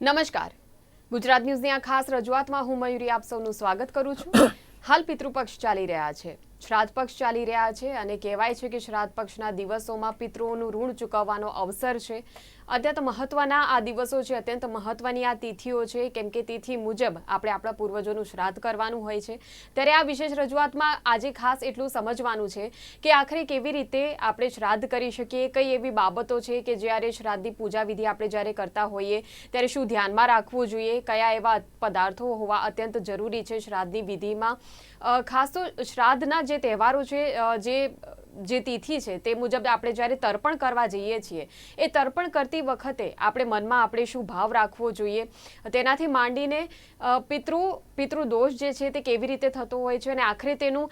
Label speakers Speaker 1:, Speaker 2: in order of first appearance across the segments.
Speaker 1: નમસ્કાર. ગુજરાત ન્યૂઝની આ ખાસ રજૂઆતમાં હું મયુરી આપ સૌનું સ્વાગત કરું છું. હાલ પિતૃપક્ષ ચાલી રહ્યા છે. શ્રાદ્ધ પક્ષ ચાલી રહ્યા છે અને કહેવાય છે કે શ્રાદ્ધ પક્ષના દિવસોમાં પિતૃઓનું ઋણ ચૂકવવાનો અવસર છે. અત્યંત મહત્વના આ દિવસો છે, અત્યંત મહત્વની આ તિથિઓ છે, કેમ કે તિથિ મુજબ આપણે આપણા પૂર્વજોનું શ્રાદ્ધ કરવાનું હોય છે. ત્યારે આ વિશેષ રજૂઆતમાં આજે ખાસ એટલું સમજવાનું છે કે આખરે કેવી રીતે આપણે શ્રાદ્ધ કરી શકીએ, કઈ એવી બાબતો છે કે જ્યારે શ્રાદ્ધની પૂજા વિધિ આપણે જ્યારે કરતા હોઈએ, ત્યારે શું ધ્યાનમાં રાખવું જોઈએ, કયા એવા પદાર્થો હોવા અત્યંત જરૂરી છે શ્રાદ્ધની વિધિમાં. ખાસ તો શ્રાદ્ધના જે તહેવારો છે જે જે તિથિ છે તે મુજબ આપણે જ્યારે તર્પણ કરવા જઈએ છીએ, એ તર્પણ કરતી વખતે આપણે મનમાં આપણે શું ભાવ રાખવો જોઈએ? તેનાથી માંડીને પિતૃ પિતૃ, પિતૃદોષ જે છે તે કેવી રીતે થતો હોય છે અને આખરે તેનું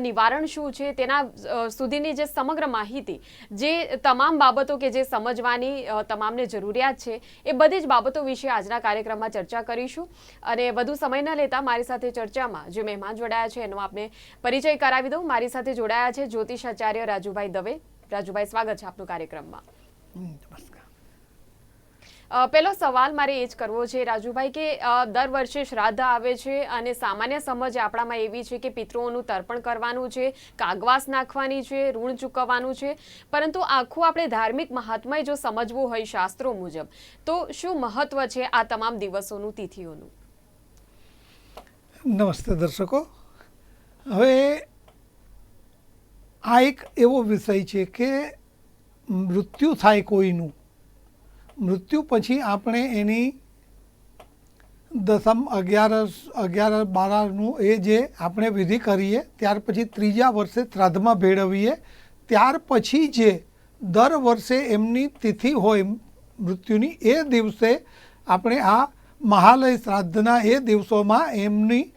Speaker 1: નિવારણ શું છે? તેના સુધીની જે સમગ્ર માહિતી, જે તમામ બાબતો કે જે સમજવાની તમામને જરૂરિયાત છે, એ બધી જ બાબતો વિશે આજના કાર્યક્રમમાં ચર્ચા કરીશું. અને વધુ સમય ન લેતા મારી સાથે ચર્ચામાં જે મહેમાન જોડાયા છે એનો આપણે પરિચય કરાવી દઉં. મારી સાથે જોડાયા છે જ્યોતિષ આચાર્ય રાજુભાઈ દવે. રાજુભાઈ સ્વાગત છે આપનું કાર્યક્રમમાં.
Speaker 2: પેલો નમસ્કાર.
Speaker 1: પહેલો સવાલ મારે એ જ કરવો છે રાજુભાઈ કે દર વર્ષે શ્રાદ્ધ આવે છે અને સામાન્ય સમજ આપણામાં એવી છે કે પિતૃઓનું તર્પણ કરવાનું છે કાગવાસ નાખવાની છે ઋણ ચૂકવવાનું છે. પરંતુ આખું આપણે ધાર્મિક મહાત્મય જો સમજવું હોય શાસ્ત્રો મુજબ તો શું મહત્વ છે આ તમામ દિવસોનું તિથિઓનું?
Speaker 2: નમસ્તે દર્શકો. હવે આ એક એવો વિષય છે કે મૃત્યુ થાય કોઈનું. મૃત્યુ પછી આપણે એની દસમ અગિયારસ અગિયાર બારનું એ જે આપણે વિધિ કરીએ, ત્યાર પછી ત્રીજા વર્ષે શ્રાદ્ધમાં ભેળવીએ, ત્યાર પછી જે દર વર્ષે એમની તિથિ હોય મૃત્યુની, એ દિવસે આપણે આ મહાલય શ્રાદ્ધના એ દિવસોમાં એમની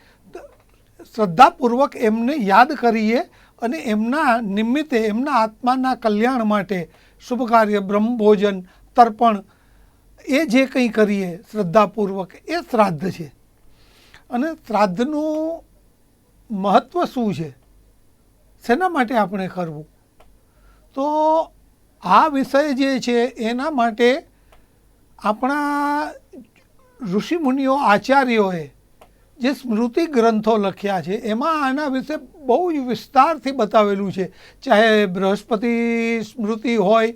Speaker 2: શ્રદ્ધાપૂર્વક એમને યાદ કરીએ અને એમના નિમિત્તે, એમના આત્માના કલ્યાણ માટે શુભ કાર્ય બ્રહ્મભોજન, તર્પણ, એ જે કંઈ કરીએ, શ્રદ્ધાપૂર્વક, એ શ્રાદ્ધ છે. અને શ્રાદ્ધનું મહત્ત્વ શું છે? શેના માટે આપણે કરવું તો આ વિષય જે છે, એના માટે આપણા ઋષિમુનિઓ આચાર્યોએ જે સ્મૃતિ ગ્રંથો લખ્યા છે, એમાં આના વિશે બહુ જ વિસ્તારથી બતાવેલું છે. ચાહે બૃહસ્પતિ સ્મૃતિ હોય,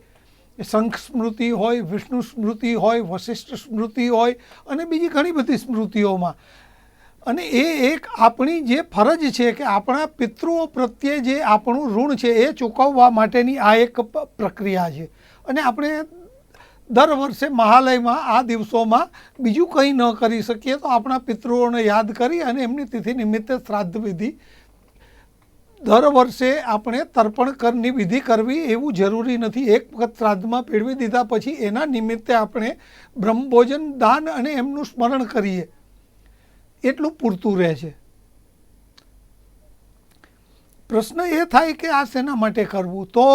Speaker 2: શંખ સ્મૃતિ હોય, વિષ્ણુ સ્મૃતિ હોય, વશિષ્ઠ સ્મૃતિ હોય અને બીજી ઘણી બધી સ્મૃતિઓમાં. અને એ એક આપણી જે ફરજ છે કે આપણા પિતૃઓ પ્રત્યે જે આપણું ઋણ છે, એ ચૂકવવા માટેની આ એક પ્રક્રિયા છે. અને આપણે દર વર્ષે મહાલયમાં આ દિવસોમાં બીજું કંઈ ન કરી શકીએ તો આપણા પિતૃઓને યાદ કરી અને એમની તિથિ નિમિત્તે શ્રાદ્ધ વિધિ. દર વર્ષે આપણે તર્પણ કરની વિધિ કરવી એવું જરૂરી નથી. એક વખત શ્રાદ્ધમાં પેળવી દીધા પછી એના નિમિત્તે આપણે બ્રહ્મભોજન, દાન અને એમનું સ્મરણ કરીએ. એટલું પૂરતું રહે છે. પ્રશ્ન એ થાય કે આ શેના માટે કરવું? તો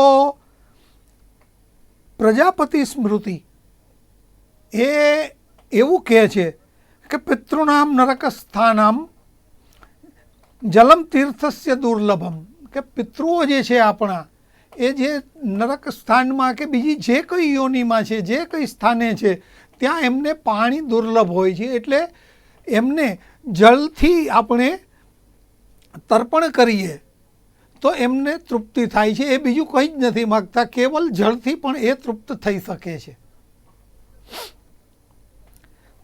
Speaker 2: પ્રજાપતિ સ્મૃતિ. એ એવું કહે છે કે પિતૃનામ નરક સ્થાનામ જલમ તીર્થસ્ય દુર્લભમ. કે પિતૃઓ જે છે આપણા, એ જે નરક સ્થાનમાં કે બીજી જે કઈ યોનિમાં છે, જે કઈ સ્થાને છે, ત્યાં એમને પાણી દુર્લભ હોય છે. એટલે એમને જળથી આપણે તર્પણ કરીએ. તો એમને તૃપ્તિ થાય છે. એ બીજું કંઈ જ નથી માગતા. કેવલ જળથી પણ એ તૃપ્ત થઈ શકે છે.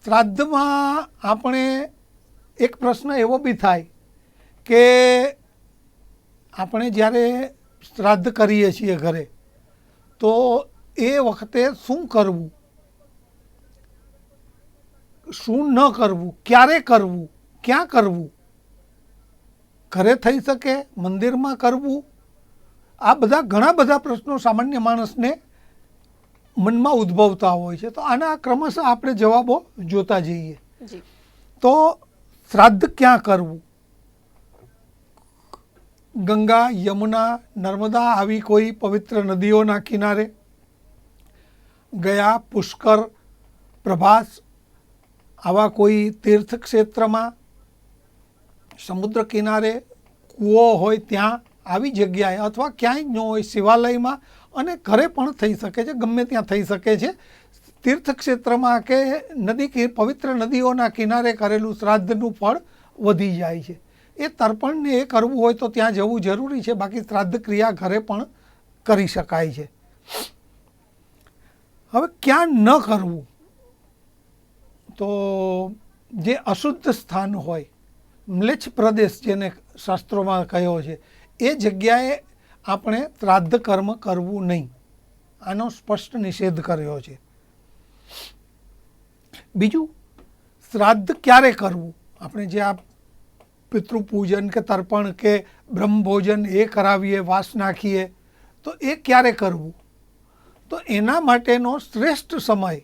Speaker 2: શ્રાદ્ધમાં આપણે એક પ્રશ્ન એવો બી થાય કે આપણે જ્યારે શ્રાદ્ધ કરીએ છીએ ઘરે, તો એ વખતે શું કરવું? શું ન કરવું? ક્યારે કરવું? ક્યાં કરવું? ઘરે થઈ શકે મંદિરમાં કરવું આ બધા ઘણા બધા પ્રશ્નો સામાન્ય માણસને મનમાં ઉદ્ભવતા હોય છે. તો આના ક્રમશઃ આપણે જવાબો જોતા જઈએ. તો શ્રાદ્ધ ક્યાં કરવું? ગંગા યમુના નર્મદા આવી કોઈ પવિત્ર નદીઓના કિનારે? ગયા પુષ્કર પ્રભાસ આવા કોઈ તીર્થ ક્ષેત્રમાં સમુદ્ર કિનારે કૂવો હોય ત્યાં આવી જગ્યાએ અથવા ક્યાંય ન હોય શિવાલયમાં અને ઘરે પણ થઈ શકે છે, ગમે ત્યાં થઈ શકે છે. તીર્થક્ષેત્રમાં કે નદી પવિત્ર નદીઓના કિનારે કરેલું શ્રાદ્ધનું ફળ વધી જાય છે. એ તર્પણને એ કરવું હોય તો ત્યાં જવું જરૂરી છે, બાકી શ્રાદ્ધ ક્રિયા ઘરે પણ કરી શકાય છે. હવે ક્યાં ન કરવું? તો જે અશુદ્ધ સ્થાન હોય મ્લેચ્છ પ્રદેશ જેને શાસ્ત્રોમાં કહ્યો છે, એ જગ્યાએ આપણે શ્રાદ્ધ કર્મ કરવું નહીં. આનો સ્પષ્ટ નિષેધ કર્યો છે. બીજું, શ્રાદ્ધ ક્યારે કરવું? આપણે જે આ પિતૃપૂજન કે તર્પણ કે બ્રહ્મભોજન એ કરાવીએ, વાસ નાખીએ, તો એ ક્યારે કરવું? તો એના માટેનો શ્રેષ્ઠ સમય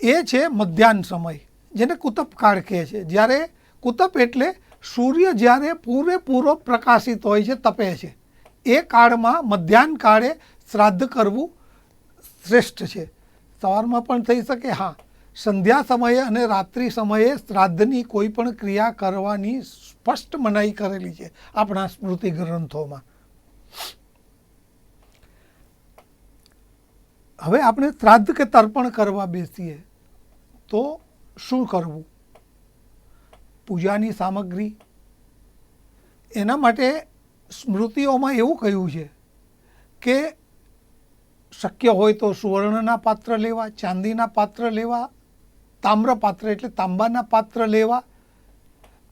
Speaker 2: એ છે મધ્યાહન સમય, જેને કુતપકાળ કહે છે. જ્યારે કુતપ એટલે સૂર્ય જ્યારે પૂરેપૂરો પ્રકાશિત હોય છે, તપે છે. એ કાળમાં મધ્યાહન કાળે શ્રાદ્ધ કરવું શ્રેષ્ઠ છે. સવારમાં પણ થઈ શકે, હા. સંધ્યા સમયે અને રાત્રિ સમયે શ્રાદ્ધની કોઈ પણ ક્રિયા કરવાની સ્પષ્ટ મનાઈ કરેલી છે આપણા સ્મૃતિ ગ્રંથોમાં. હવે આપણે શ્રાદ્ધ કે તર્પણ કરવા બેસીએ તો શું કરવું? પૂજાની સામગ્રી. એના માટે સ્મૃતિઓમાં એવું કહ્યું છે કે શક્ય હોય તો સુવર્ણના પાત્ર લેવા, ચાંદીના પાત્ર લેવા, તામ્ર પાત્ર એટલે તાંબાના પાત્ર લેવા.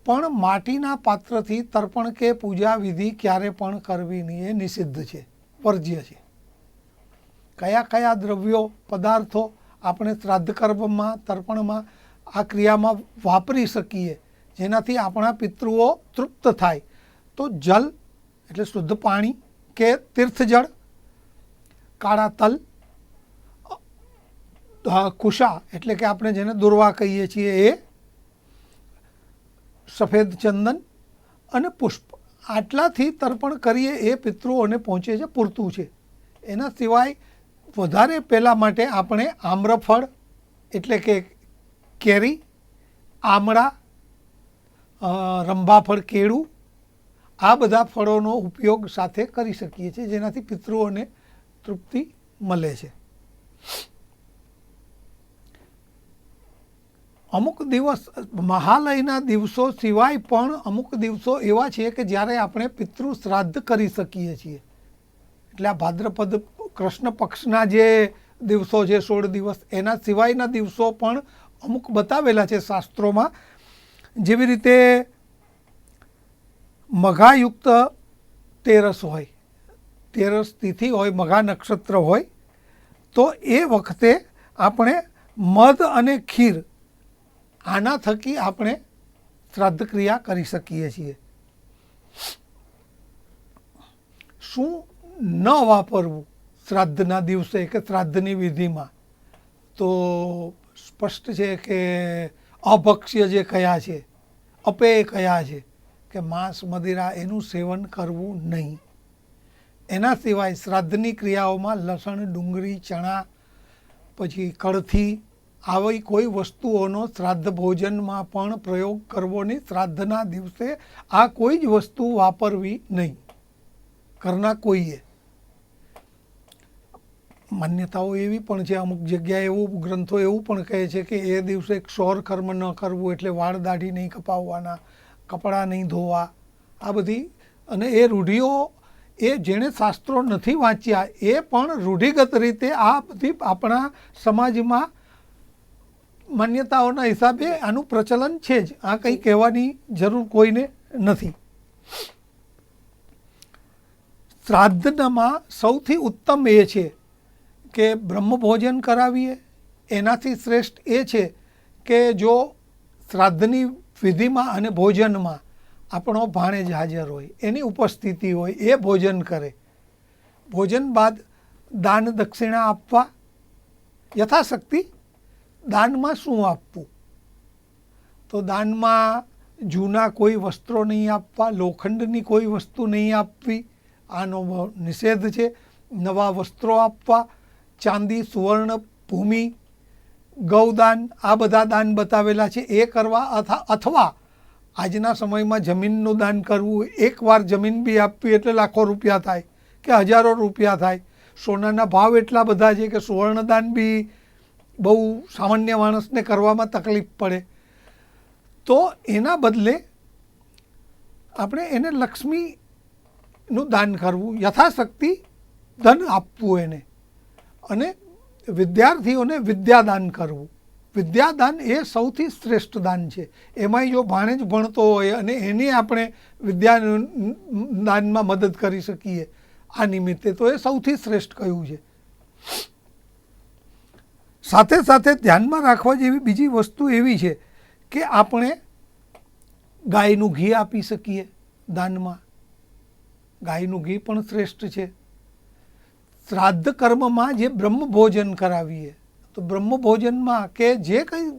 Speaker 2: પણ માટીના પાત્રથી તર્પણ કે પૂજા વિધિ ક્યારે પણ કરવી નહીં, એ નિષિદ્ધ છે, વર્જ્ય છે. કયા કયા દ્રવ્યો, પદાર્થો આપણે શ્રાદ્ધ કર્મમાં તર્પણમાં આ ક્રિયામાં વાપરી શકીએ જેનાથી આપણા પિતૃઓ તૃપ્ત થાય. તો જલ, એટલે શુદ્ધ પાણી કે તીર્થજળ, કાળા તલ કુશા, એટલે કે આપણે જેને દુર્વા કહીએ છીએ એ સફેદ ચંદન અને પુષ્પ. આટલાથી તર્પણ કરીએ એ પિતૃઓને પહોંચે છે પૂરતું છે. એના સિવાય વધારે પહેલાં માટે આપણે આમ્રફળ, એટલે કે કેરી, આમળા રંભાફળ કેળું, આ બધા ફળોનો ઉપયોગ સાથે કરી શકીએ છીએ, જેનાથી પિતૃઓને તૃપ્તિ મળે છે. અમુક દિવસ, મહાલયના દિવસો સિવાય પણ અમુક દિવસો એવા છે કે જ્યારે આપણે પિતૃ શ્રાદ્ધ કરી શકીએ છીએ. એટલે આ ભાદ્રપદ કૃષ્ણ પક્ષના જે દિવસો છે, સોળ દિવસ, એના સિવાયના દિવસો પણ અમુક બતાવેલા છે શાસ્ત્રોમાં. જેવી રીતે મઘાયુક્ત તેરસ હોય, તેરસ તિથિ હોય, મઘા નક્ષત્ર હોય, તો એ વખતે આપણે મધ અને ખીર આના થકી આપણે શ્રાદ્ધ ક્રિયા કરી શકીએ છીએ. શું ન વાપરવું શ્રાદ્ધના દિવસે કે શ્રાદ્ધની વિધિમાં? તો સ્પષ્ટ છે કે અભક્ષ્ય જે કયા છે અપેય કયા છે કે માંસ મદિરા એનું સેવન કરવું નહીં. એના સિવાય શ્રાદ્ધની ક્રિયાઓમાં લસણ, ડુંગળી, ચણા, પછી કળથી આવી કોઈ વસ્તુઓનો શ્રાદ્ધ ભોજનમાં પણ પ્રયોગ કરવો નહીં. શ્રાદ્ધના દિવસે આ કોઈ જ વસ્તુ વાપરવી નહીં. ઘરના કોઈએ માન્યતાઓ એવી પણ છે, અમુક જગ્યાએ એવું ગ્રંથો એવું પણ કહે છે કે એ દિવસે ક્ષોર કર્મ ન કરવું એટલે વાળ દાઢી નહીં કપાવવાના, કપડાં નહીં ધોવા. આ બધી અને એ રૂઢિઓ એ જેણે શાસ્ત્રો નથી વાંચ્યા, એ પણ રૂઢિગત રીતે આ બધી આપણા સમાજમાં માન્યતાઓના હિસાબે આનું પ્રચલન છે જ. આ કંઈ કહેવાની જરૂર કોઈને નથી. શ્રાદ્ધમાં સૌથી ઉત્તમ એ છે કે બ્રહ્મભોજન કરાવીએ, એનાથી શ્રેષ્ઠ એ છે કે જો શ્રાદ્ધની વિધિમાં અને ભોજનમાં આપણો ભાણેજ હાજર હોય, એની ઉપસ્થિતિ હોય, એ ભોજન કરે. ભોજન બાદ દાન દક્ષિણા આપવા. યથાશક્તિ દાનમાં શું આપવું? તો દાનમાં જૂના કોઈ વસ્ત્રો નહીં આપવા, લોખંડની કોઈ વસ્તુ નહીં આપવી. આનો નિષેધ છે. નવા વસ્ત્રો આપવા. ચાંદી, સુવર્ણ, ભૂમિ, ગૌદાન, આ બધા દાન બતાવેલા છે. એ કરવા અથા, અથવા આજના સમયમાં જમીનનું દાન કરવું, એકવાર જમીન બી આપવી એટલે લાખો રૂપિયા થાય કે હજારો રૂપિયા થાય. સોનાના ભાવ એટલા બધા છે કે સુવર્ણ દાન બી બહુ સામાન્ય માણસને કરવામાં તકલીફ પડે. તો એના બદલે આપણે એને લક્ષ્મીનું દાન કરવું, યથાશક્તિ ધન આપવું એને. અને વિદ્યાર્થીઓને વિદ્યાદાન કરવું. વિદ્યાદાન એ સૌથી શ્રેષ્ઠ દાન છે. એમાંય જો ભાણેજ ભણતો હોય અને એને આપણે વિદ્યા દાનમાં મદદ કરી શકીએ, આ નિમિત્તે તો એ સૌથી શ્રેષ્ઠ કહ્યું છે. સાથે સાથે ધ્યાનમાં રાખવા જેવી બીજી વસ્તુ એવી છે કે આપણે ગાયનું ઘી આપી શકીએ દાનમાં. ગાયનું ઘી પણ શ્રેષ્ઠ છે. શ્રાદ્ધ કર્મમાં જે બ્રહ્મ ભોજન કરાવીએ, તો બ્રહ્મ ભોજનમાં કે જે કંઈ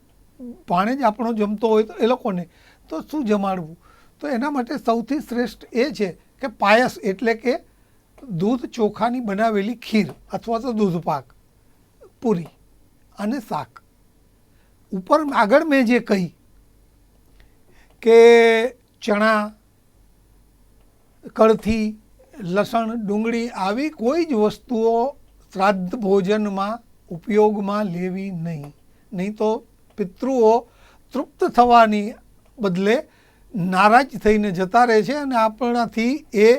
Speaker 2: ભાણે જ આપણો જમતો હોય તો એ લોકોને, તો શું જમાડવું? તો એના માટે સૌથી શ્રેષ્ઠ એ છે કે પાયસ એટલે કે દૂધ ચોખાની બનાવેલી ખીર અથવા તો દૂધ પાક, પૂરી અને શાક. ઉપર આગળ મેં જે કહી કે ચણા, કળથી લસણ ડુંગળી આવી કોઈ જ વસ્તુઓ શ્રાદ્ધ ભોજનમાં ઉપયોગમાં લેવી નહીં. નહીં તો પિતૃઓ તૃપ્ત થવાની બદલે નારાજ થઈને જતા રહે છે અને આપણાથી એ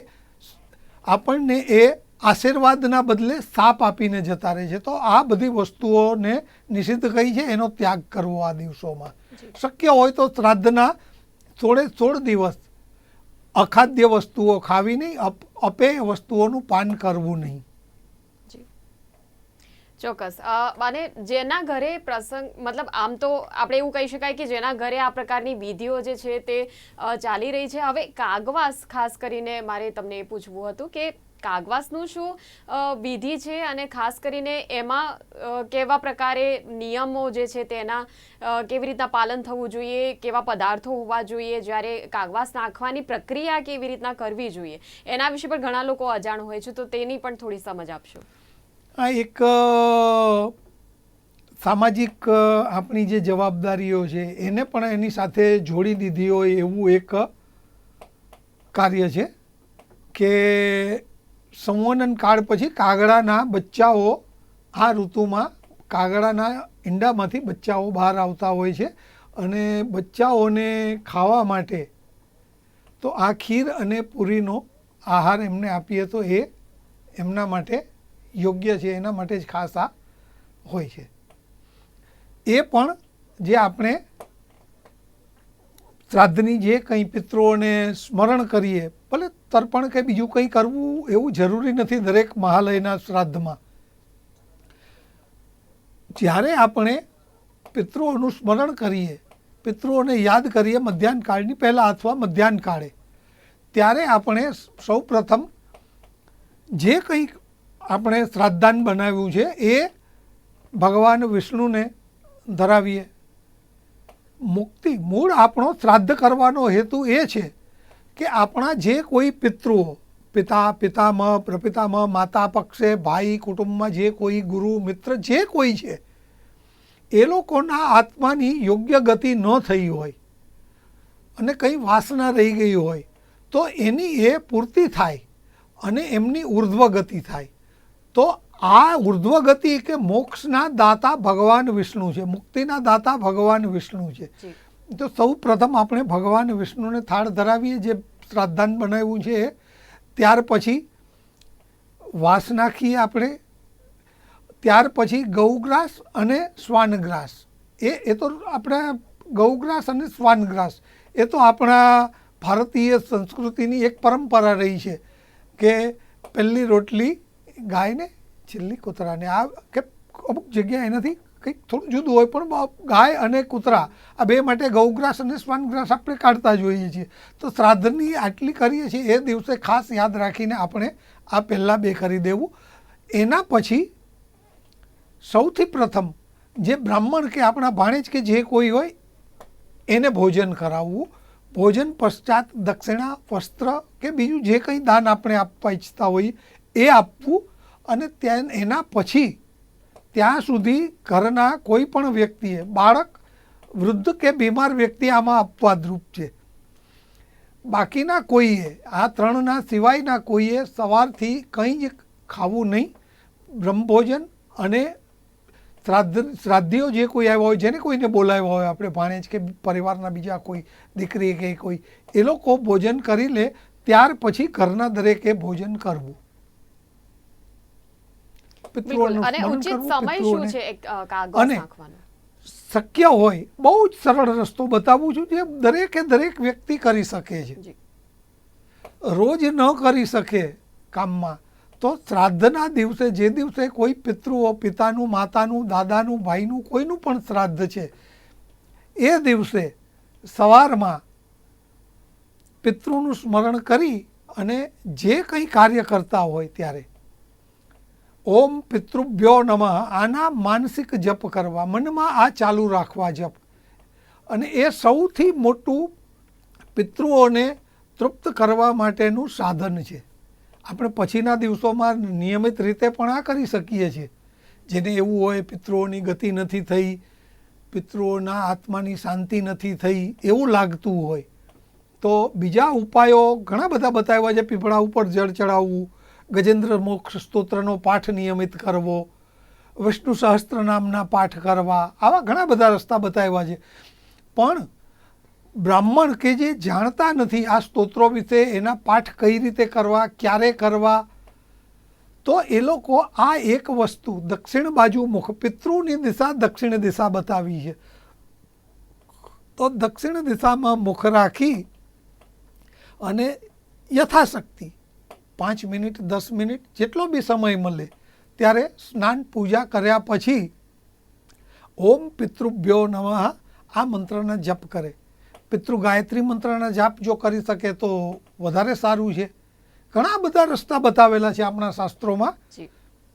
Speaker 2: આપણને એ આશીર્વાદના બદલે સાપ આપીને જતા રહે છે. તો આ બધી વસ્તુઓને નિષિદ્ધ કહી છે એનો ત્યાગ કરવો આ દિવસોમાં. શક્ય હોય તો શ્રાદ્ધના સોળે સોળ દિવસ અખાદ્ય વસ્તુઓ ખાવી નહીં, અપ- અપેય વસ્તુઓનું પાન કરવું નહીં.
Speaker 1: ચોક્કસ. અને જેના ઘરે પ્રસંગ, મતલબ આમ તો આપણે એવું કહી શકાય કે જેના ઘરે આ પ્રકારની વિધિઓ જે છે તે ચાલી રહી છે. હવે કાગવાસ ખાસ કરીને મારે તમને એ પૂછવું હતું કે કાગવાસનું શું વિધિ છે અને ખાસ કરીને એમાં કેવા પ્રકારે નિયમો જે છે તેના કેવી રીતના પાલન થવું જોઈએ, કેવા પદાર્થો હોવા જોઈએ, જ્યારે કાગવાસ નાખવાની પ્રક્રિયા કેવી રીતના કરવી જોઈએ, એના વિશે પણ ઘણા લોકો અજાણ હોય છે, તો તેની પણ થોડી સમજ આપશો.
Speaker 2: આ એક સામાજિક આપણી જે જવાબદારીઓ છે, એને પણ એની સાથે જોડી દીધી હોય એવું એક કાર્ય છે કે સંવનન કાળ પછી કાગડાના બચ્ચાઓ આ ઋતુમાં કાગડાના ઈંડામાંથી બચ્ચાઓ બહાર આવતા હોય છે અને બચ્ચાઓને ખાવા માટે તો આ ખીર અને પૂરીનો આહાર એમને આપીએ તો એ એમના માટે યોગ્ય છે, એના માટે જ ખાસ આ હોય છે. એ પણ જે આપણે શ્રાદ્ધની જે કંઈ પિતૃઓને સ્મરણ કરીએ તર્પણ કે બીજું કંઈ કરવું એવું જરૂરી નથી દરેક મહાલયના શ્રાદ્ધમાં. જ્યારે આપણે પિતૃઓનું સ્મરણ કરીએ, પિતૃઓને યાદ કરીએ મધ્યાહન કાળની પહેલાં અથવા મધ્યાહન કાળે, ત્યારે આપણે સૌ પ્રથમ જે કંઈ આપણે શ્રાદ્ધાન બનાવ્યું છે એ ભગવાન વિષ્ણુને ધરાવીએ. મુક્તિ, મૂળ આપણો શ્રાદ્ધ કરવાનો હેતુ એ છે કે આપણા જે કોઈ પિતૃઓ પિતા, પિતામહ, પ્રપિતામહ, માતા પક્ષે, ભાઈ કુટુંબમાં જે કોઈ ગુરુ, મિત્ર, જે કોઈ છે, એ લોકોના આત્માની યોગ્ય ગતિ ન થઈ હોય અને કંઈ વાસના રહી ગઈ હોય, તો એની એ પૂર્તિ થાય અને એમની ઉર્ધ્વ ગતિ થાય. તો આ ઉર્ધ્વ ગતિ કે મોક્ષના દાતા ભગવાન વિષ્ણુ છે, મુક્તિના દાતા ભગવાન વિષ્ણુ છે. તો સૌ પ્રથમ આપણે ભગવાન વિષ્ણુને થાળ ધરાવીએ, જે શ્રાદ્ધાન બનાવ્યું છે. ત્યાર પછી વાસ નાખીએ આપણે. ત્યાર પછી ગૌગ્રાસ અને શ્વાનગ્રાસ એ એ તો આપણા ગૌગ્રાસ અને શ્વાનગ્રાસ એ તો આપણા ભારતીય સંસ્કૃતિની એક પરંપરા રહી છે કે પહેલી રોટલી ગાયને, છેલ્લી કૂતરાને. આ કે અમુક જગ્યાએ એનાથી કંઈક થોડું જુદું હોય, પણ ગાય અને કૂતરા, આ બે માટે ગૌગ્રાસ અને શ્વાનગ્રાસ આપણે કાઢતા જોઈએ છીએ. તો શ્રાદ્ધની આટલી કરીએ છીએ, એ દિવસે ખાસ યાદ રાખીને આપણે આ પહેલાં બે કરી દેવું. એના પછી સૌથી પ્રથમ જે બ્રાહ્મણ કે આપણા ભાણેજ કે જે કોઈ હોય, એને ભોજન કરાવવું. ભોજન પશ્ચાત દક્ષિણા, વસ્ત્ર કે બીજું જે કંઈ દાન આપણે આપવા ઈચ્છતા હોઈએ, એ આપવું. અને ત્યાં એના પછી ત્યાં સુધી ઘરના કોઈ પણ વ્યક્તિએ, બાળક વૃદ્ધ કે બીમાર વ્યક્તિ આમાં અપવાદરૂપ છે. બાકીના કોઈએ, આ ત્રણના સિવાયના કોઈએ સવારથી કંઈ ખાવું નહીં. બ્રહ્મભોજન અને શ્રાદ્ધ, શ્રાદ્ધીઓ જે કોઈ આવ્યા હોય, જેને કોઈને બોલાવ્યા હોય, આપણે ભાણેજ કે પરિવારના બીજા કોઈ દીકરી કે કોઈ, એ લોકો ભોજન કરી લે, ત્યાર પછી ઘરના દરેકે ભોજન કરવું. પિતૃઓનું
Speaker 1: અને ઉચિત સમય શું છે એક કાગળ નાખવાનો
Speaker 2: શક્ય હોય બહુ જ સરળ રસ્તો બતાવું છું જે દરેકે દરેક વ્યક્તિ કરી શકે છે. રોજ ન કરી શકે કામમાં તો શ્રાદ્ધના દિવસે જે દિવસે કોઈ પિતૃઓ પિતાનું માતાનું દાદાનું ભાઈનું કોઈનું પણ શ્રાદ્ધ છે એ દિવસે સવારમાં પિતૃનું સ્મરણ કરી અને જે કંઈ કાર્ય કરતા હોય ત્યારે ઓમ પિતૃભ્યો નમઃ. આના માનસિક જપ કરવા, મનમાં આ ચાલુ રાખવા જપ. અને એ સૌથી મોટું પિતૃઓને તૃપ્ત કરવા માટેનું સાધન છે. આપણે પછીના દિવસોમાં નિયમિત રીતે પણ આ કરી શકીએ છીએ. જેને એવું હોય પિતૃઓની ગતિ નથી થઈ, પિતૃઓના આત્માની શાંતિ નથી થઈ, એવું લાગતું હોય. તો બીજા ઉપાયો ઘણા બધા બતાવ્યા છે. પીપળા ઉપર જળ ચડાવવું ગજેન્દ્ર મોક્ષ સ્તોત્રનો પાઠ નિયમિત કરવો, વિષ્ણુ સહસ્ત્ર નામના પાઠ કરવા, આવા ઘણા બધા રસ્તા બતાવ્યા છે. પણ બ્રાહ્મણ કે જે જાણતા નથી આ સ્તોત્રો વિશે, એના પાઠ કઈ રીતે કરવા, ક્યારે કરવા, તો એ લોકો આ એક વસ્તુ દક્ષિણ બાજુ મુખ પિતૃની દિશા દક્ષિણ દિશા બતાવી છે. તો દક્ષિણ દિશામાં મુખ રાખી અને યથાશક્તિ પાંચ મિનિટ દસ મિનિટ જેટલો બી સમય મળે ત્યારે સ્નાન પૂજા કર્યા પછી ઓમ પિતૃભ્યો નમઃ આ મંત્રના જપ કરે. પિતૃ ગાયત્રી મંત્રના જાપ જો કરી શકે તો વધારે સારું છે. ઘણા બધા રસ્તા બતાવેલા છે આપણા શાસ્ત્રોમાં.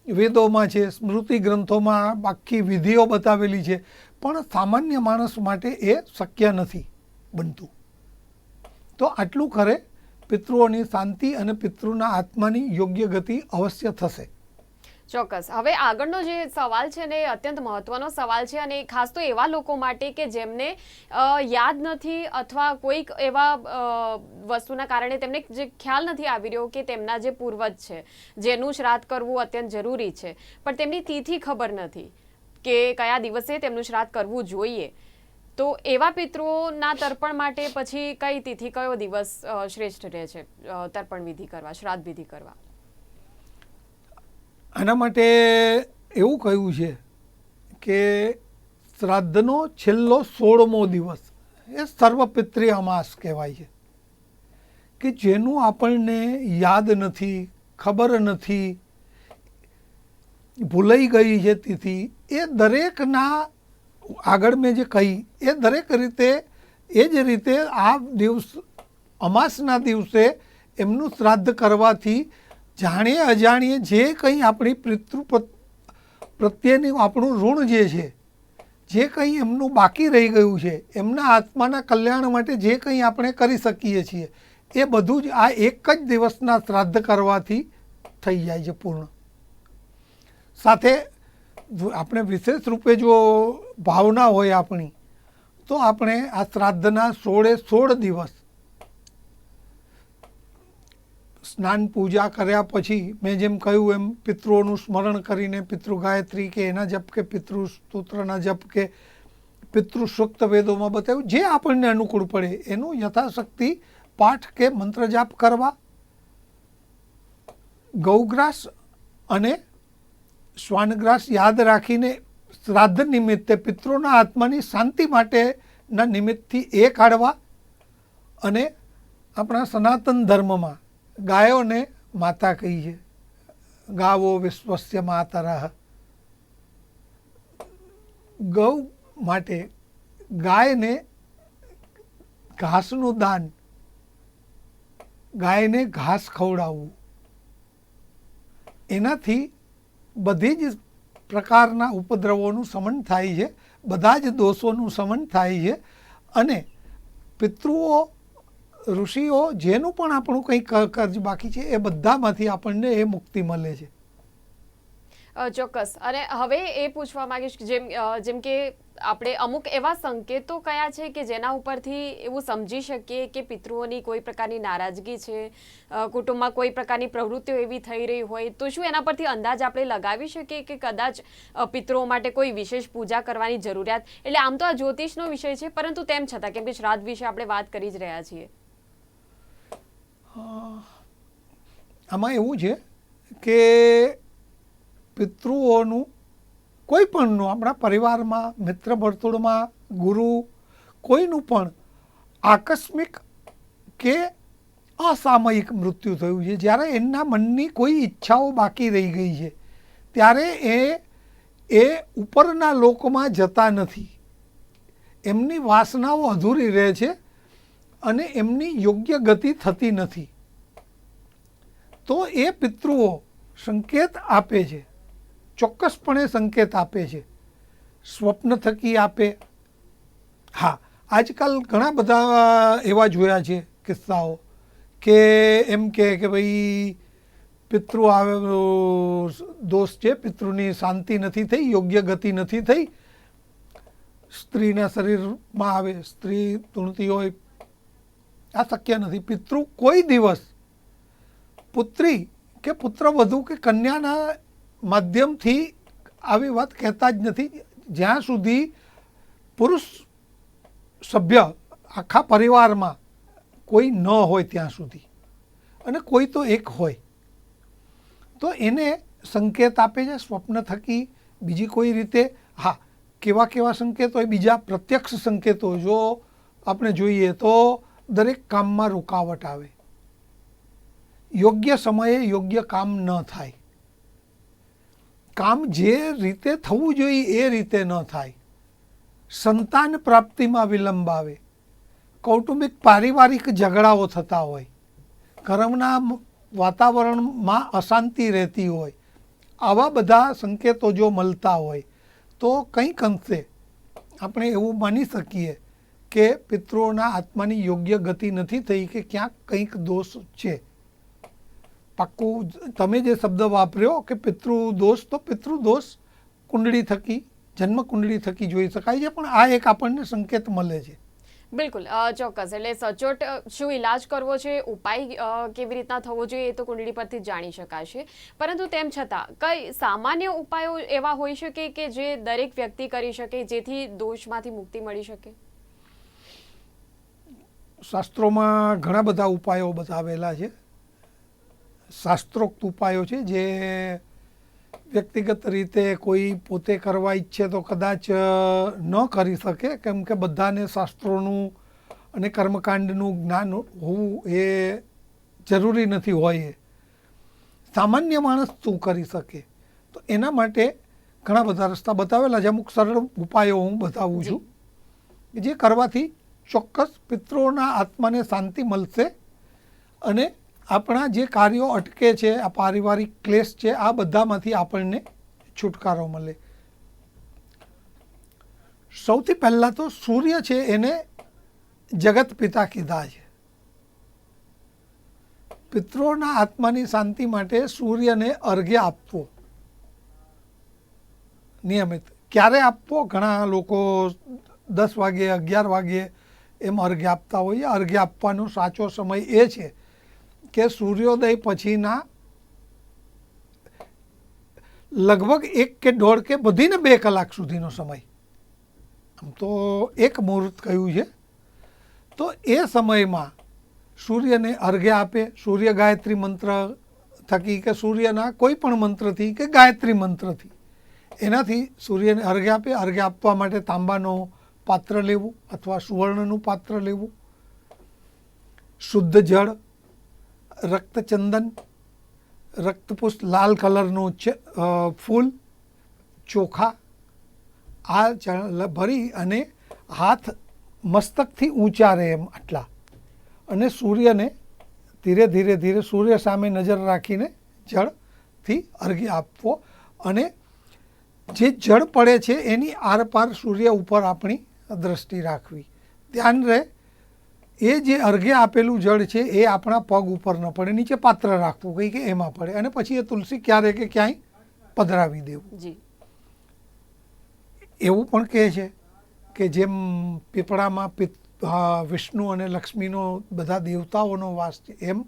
Speaker 2: વેદોમાં છે સ્મૃતિ ગ્રંથોમાં આખી વિધિઓ બતાવેલી છે પણ સામાન્ય માણસ માટે એ શક્ય નથી બનતું. તો આટલું કરે પિતૃઓની શાંતિ અને પિતૃના આત્માની યોગ્ય ગતિ અવશ્ય થશે.
Speaker 1: ચોક્કસ. હવે આગળનો જે સવાલ છે ને અત્યંત મહત્વનો સવાલ છે અને ખાસ તો એવા લોકો માટે કે જેમને યાદ નથી અથવા કોઈક એવા વસ્તુના કારણે તેમને જે ખ્યાલ નથી આવી રહ્યો કે તેમના જે પૂર્વજ છે, જેનું શ્રાદ્ધ કરવું અત્યંત જરૂરી છે. પણ તેમની તિથિ ખબર નથી કે કયા દિવસે તેમનું શ્રાદ્ધ કરવું જોઈએ. તો એવા પિતૃઓના તર્પણ માટે પછી કઈ તિથિ, કયો દિવસ શ્રેષ્ઠ રહે છે? તર્પણ વિધિ કરવા, શ્રાદ્ધ વિધિ કરવા.
Speaker 2: આના માટે એવું કહ્યું છે કે શ્રાદ્ધનો છેલ્લો સોળમો દિવસ એ સર્વપિત્રી અમાસ કહેવાય છે. કે જેનું આપણને યાદ નથી, ખબર નથી, ભૂલાઈ ગઈ છે તિથિ, એ દરેકના આગળ મેં જે કહી, એ દરેક રીતે, એ જ રીતે આ દિવસ, અમાસના દિવસે એમનું શ્રાદ્ધ કરવાથી જાણીએ અજાણીએ જે કંઈ આપણી પિતૃ પ્રત્યેનું આપણું ઋણ જે છે, જે કંઈ એમનું બાકી રહી ગયું છે, એમના આત્માના કલ્યાણ માટે જે કંઈ આપણે કરી શકીએ છીએ, એ બધું જ આ એક જ દિવસના શ્રાદ્ધ કરવાથી થઈ જાય છે પૂર્ણ. સાથે આપણે વિશેષ રૂપે જો ભાવના હોય આપણી, તો આપણે આ શ્રાદ્ધના સોળે સોળ દિવસ સ્નાન પૂજા કર્યા પછી મેં જેમ કહ્યું એમ પિતૃઓનું સ્મરણ કરીને પિતૃ ગાયત્રી કે એના જપ કે પિતૃ સ્તોત્રના જપ કે પિતૃ વેદોમાં બતાવ્યું, જે આપણને અનુકૂળ પડે એનું યથાશક્તિ પાઠ કે મંત્ર જાપ કરવા, ગૌગ્રાસ અને શ્વાનગ્રાસ યાદ રાખીને શ્રાદ્ધ નિમિત્તે પિતૃના આત્માની શાંતિ માટેના નિમિત્તથી એ કાઢવા અને આપણા સનાતન ધર્મમાં ગાયોને માતા કહીએ ગાવો વિશ્વસ્ય માતરઃ. ગૌ માટે ગાયને ઘાસનું દાન, ગાયને ઘાસ ખવડાવવું. એનાથી બધી જ પ્રકારના ઉપદ્રવોનું શમન થાય છે, બધા જ દોષોનું શમન થાય છે અને પિતૃઓ, ઋષિઓ જેનું પણ આપણું કંઈ કર્જ બાકી છે એ બધામાંથી આપણને એ મુક્તિ મળે છે.
Speaker 1: ચોક્કસ. અને હવે એ પૂછવા માંગીશ જેમ જેમ કે આપણે અમુક એવા સંકેતો કયા છે કે જેના ઉપરથી એવું સમજી શકીએ કે પિતૃઓની કોઈ પ્રકારની નારાજગી છે કુટુંબમાં કોઈ પ્રકારની પ્રવૃત્તિઓ એવી થઈ રહી હોય, તો શું એના પરથી અંદાજ આપણે લગાવી શકીએ કે કદાચ પિતૃઓ માટે કોઈ વિશેષ પૂજા કરવાની જરૂરિયાત? એટલે આમ તો આ જ્યોતિષનો વિષય છે, પરંતુ તેમ છતાં, કેમ કે શ્રાદ્ધ વિશે આપણે વાત કરી જ રહ્યા છીએ.
Speaker 2: આમાં એવું છે કે પિતૃઓનું કોઈ પણનું, આપણા પરિવારમાં મિત્ર વર્તુળમાં ગુરુ, કોઈનું પણ આકસ્મિક કે અસામયિક મૃત્યુ થયું છે. જ્યારે એમના મનની કોઈ ઈચ્છાઓ બાકી રહી ગઈ છે, ત્યારે એ એ ઉપરના લોકમાં જતા નથી. એમની વાસનાઓ અધૂરી રહે છે અને એમની યોગ્ય ગતિ થતી નથી. તો એ પિતૃઓ સંકેત આપે છે ચોક્કસપણે સંકેત આપે છે. સ્વપ્ન થકી આપે. હા, આજકાલ ઘણા બધા એવા જોયા છે કિસ્સાઓ કે એમ કે ભાઈ પિતૃ આવે દોષ છે, પિતૃની શાંતિ નથી થઈ, યોગ્ય ગતિ નથી થઈ. સ્ત્રીના શરીરમાં આવે, સ્ત્રી તૂણતી હોય, આ શક્ય નથી. પિતૃ કોઈ દિવસ પુત્રી કે પુત્ર વધુ કે કન્યાના માધ્યમથી આવી વાત કહેતા જ નથી. જ્યાં સુધી પુરુષ સભ્ય આખા પરિવારમાં કોઈ ન હોય ત્યાં સુધી અને કોઈ તો એક હોય, તો એને સંકેત આપે છે, સ્વપ્ન થકી બીજી કોઈ રીતે. હા, કેવા કેવા સંકેતો હોય, બીજા પ્રત્યક્ષ સંકેતો જો આપણે જોઈએ તો દરેક કામમાં રૂકાવટ આવે. યોગ્ય સમયે યોગ્ય કામ ન થાય. કામ જે રીતે થવું જોઈએ એ રીતે ન થાય. સંતાન પ્રાપ્તિમાં વિલંબ આવે. કૌટુંબિક પારિવારિક ઝઘડાઓ થતા હોય. ઘરના વાતાવરણમાં અશાંતિ રહેતી હોય. આવા બધા સંકેતો જો મળતા હોય, તો કંઈક અંશે આપણે એવું માની શકીએ કે પિતૃઓના આત્માની યોગ્ય ગતિ નથી થઈ કે ક્યાંક કંઈક દોષ છે. પાક્કું તમે જે શબ્દ વાપર્યો કે પિતૃદોષ તો પિતૃદોષ કુંડળી થકી જન્મ કુંડળી થકી જોઈ શકાય છે પણ આ એક આપણને સંકેત મળે છે.
Speaker 1: બિલકુલ. ચોક્કસ. એટલે સચોટ શું ઈલાજ કરવો છે ઉપાય કેવી રીતના થવો જોઈએ એ તો કુંડળી પરથી જાણી શકાશે. પરંતુ તેમ છતાં કઈ સામાન્ય ઉપાયો એવા હોઈ શકે કે જે દરેક વ્યક્તિ કરી શકે જેથી દોષમાંથી મુક્તિ મળી શકે?
Speaker 2: શાસ્ત્રોમાં ઘણા બધા ઉપાયો બતાવેલા છે. શાસ્ત્રોક્ત ઉપાયો છે જે વ્યક્તિગત રીતે કોઈ પોતે કરવા ઈચ્છે તો કદાચ ન કરી શકે. કેમ કે બધાને શાસ્ત્રોનું અને કર્મકાંડનું જ્ઞાન હોવું એ જરૂરી નથી, હોય એ. સામાન્ય માણસ શું કરી શકે? તો એના માટે ઘણા બધા રસ્તા બતાવેલા છે. અમુક સરળ ઉપાયો હું બતાવું છું. જે કરવાથી ચોક્કસ પિતૃઓના આત્માને શાંતિ મળશે અને આપણા જે કાર્યો અટકે છે, આ પારિવારિક ક્લેશ છે, આ બધામાંથી આપણને છુટકારો મળે. સૌથી પહેલાં તો સૂર્ય છે એને જગત પિતા કીધા છે. પિત્રોના આત્માની શાંતિ માટે સૂર્યને અર્ઘ્ય આપવો. નિયમિત. ક્યારે આપવો? ઘણા લોકો દસ વાગે અગિયાર વાગે એમ અર્ઘ્ય આપતા હોઈએ અર્ઘ્ય આપવાનો સાચો સમય એ છે કે સૂર્યોદય પછીના લગભગ એક કે દોઢ કે બધીને બે કલાક સુધીનો સમય. આમ તો એક મુહૂર્ત કહ્યું છે. તો એ સમયમાં સૂર્યને અર્ઘ્ય આપે, સૂર્ય ગાયત્રી મંત્ર થકી કે સૂર્યના કોઈ પણ મંત્રથી કે ગાયત્રી મંત્રથી. એનાથી સૂર્યને અર્ઘ્ય આપે, અર્ઘ્ય આપવા માટે તાંબાનો પાત્ર લેવું અથવા સુવર્ણનું પાત્ર લેવું. શુદ્ધ જળ રક્તચંદન, રક્તપુષ્પ લાલ કલરનું ફૂલ, ચોખા, આ ભરી અને હાથ મસ્તકથી ઊંચા રહે એમ આટલા. અને સૂર્યને ધીરે ધીરે ધીરે સૂર્ય સામે નજર રાખીને જળથી અર્ઘ્ય આપવો અને જે જળ પડે છે એની આરપાર સૂર્ય ઉપર આપણી દ્રષ્ટિ રાખવી. ધ્યાન રહે એ જે અર્ઘે આપેલું જળ છે એ આપણા પગ ઉપર ન પડે નીચે પાત્ર રાખવું કંઈ કે એમાં પડે. અને પછી એ તુલસી ક્યારે કે ક્યાંય પધરાવી દેવું. એવું પણ કહે છે કે જેમ પીપળામાં પિત- વિષ્ણુ અને લક્ષ્મીનો બધા દેવતાઓનો વાસ છે એમ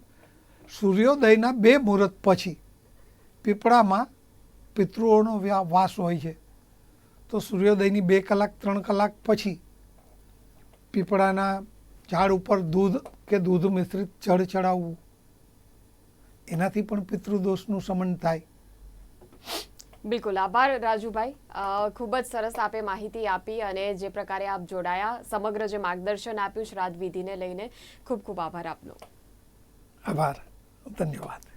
Speaker 2: સૂર્યોદયના બે મુહૂર્ત પછી પીપળામાં પિતૃઓનો વાસ હોય છે. તો સૂર્યોદયની બે કલાક ત્રણ કલાક પછી પીપળાના ઝાડ ઉપર દૂધ કે દૂધ મિશ્રિત જળ ચડાવવું. એનાથી પણ પિતૃદોષનું શમન થાય.
Speaker 1: બિલકુલ આભાર રાજુભાઈ. ખૂબ જ સરસ આપે માહિતી આપી અને જે પ્રકારે આપ જોડાયા સમગ્ર જે માર્ગદર્શન આપ્યું શ્રાદ્ધ વિધિને લઈને ખૂબ ખૂબ આભાર આપનો.
Speaker 2: આભાર. ધન્યવાદ.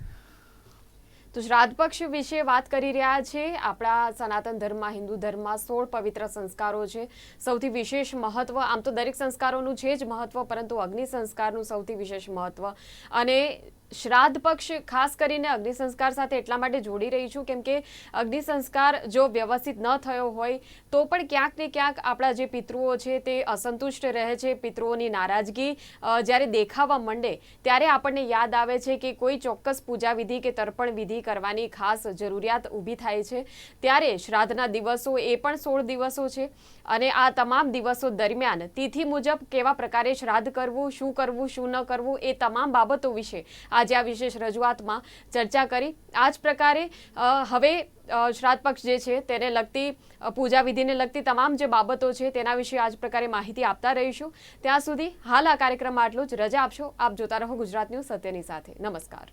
Speaker 1: તો શ્રાદ્ધ પક્ષ વિશે વાત કરી રહ્યા છે. આપણા સનાતન ધર્મમાં, હિન્દુ ધર્મમાં સોળ પવિત્ર સંસ્કારો છે. સૌથી વિશેષ મહત્વ, આમ તો દરેક સંસ્કારોનું છે જ મહત્વ, પરંતુ અગ્નિ સંસ્કારનું સૌથી વિશેષ મહત્વ. અને શ્રાદ્ધ પક્ષ ખાસ કરીને અગ્નિ સંસ્કાર સાથે એટલા માટે જોડી રહી છું, કેમ કે અગ્નિ સંસ્કાર જો વ્યવસ્થિત ન થયો હોય, તો પણ ક્યાંક ને ક્યાંક આપણા જે પિતૃઓ છે તે અસંતુષ્ટ રહે છે, પિતૃઓની નારાજગી જ્યારે દેખાવા માંડે, ત્યારે આપણને યાદ આવે છે કે કોઈ ચોક્કસ પૂજા વિધિ કે તર્પણ વિધિ કરવાની ખાસ જરૂરિયાત ઊભી થાય છે. ત્યારે શ્રાદ્ધના દિવસો એ પણ સોળ દિવસો છે અને આ તમામ દિવસો દરમિયાન તિથિ મુજબ કેવા પ્રકારે શ્રાદ્ધ કરવું, શું કરવું, શું ન કરવું એ તમામ બાબતો વિશે આજે આ વિશેષ રજૂઆતમાં ચર્ચા કરી. આ જ પ્રકારે હવે શ્રાદ્ધ પક્ષ જે છે તેને લગતી પૂજા વિધિને લગતી તમામ જે બાબતો છે તેના વિશે આ જ પ્રકારે માહિતી આપતા રહીશું. ત્યાં સુધી હાલ આ કાર્યક્રમમાં આટલું જ. રજા આપશો. આપ જોતા રહો ગુજરાત ન્યૂઝ સત્યની સાથે. નમસ્કાર.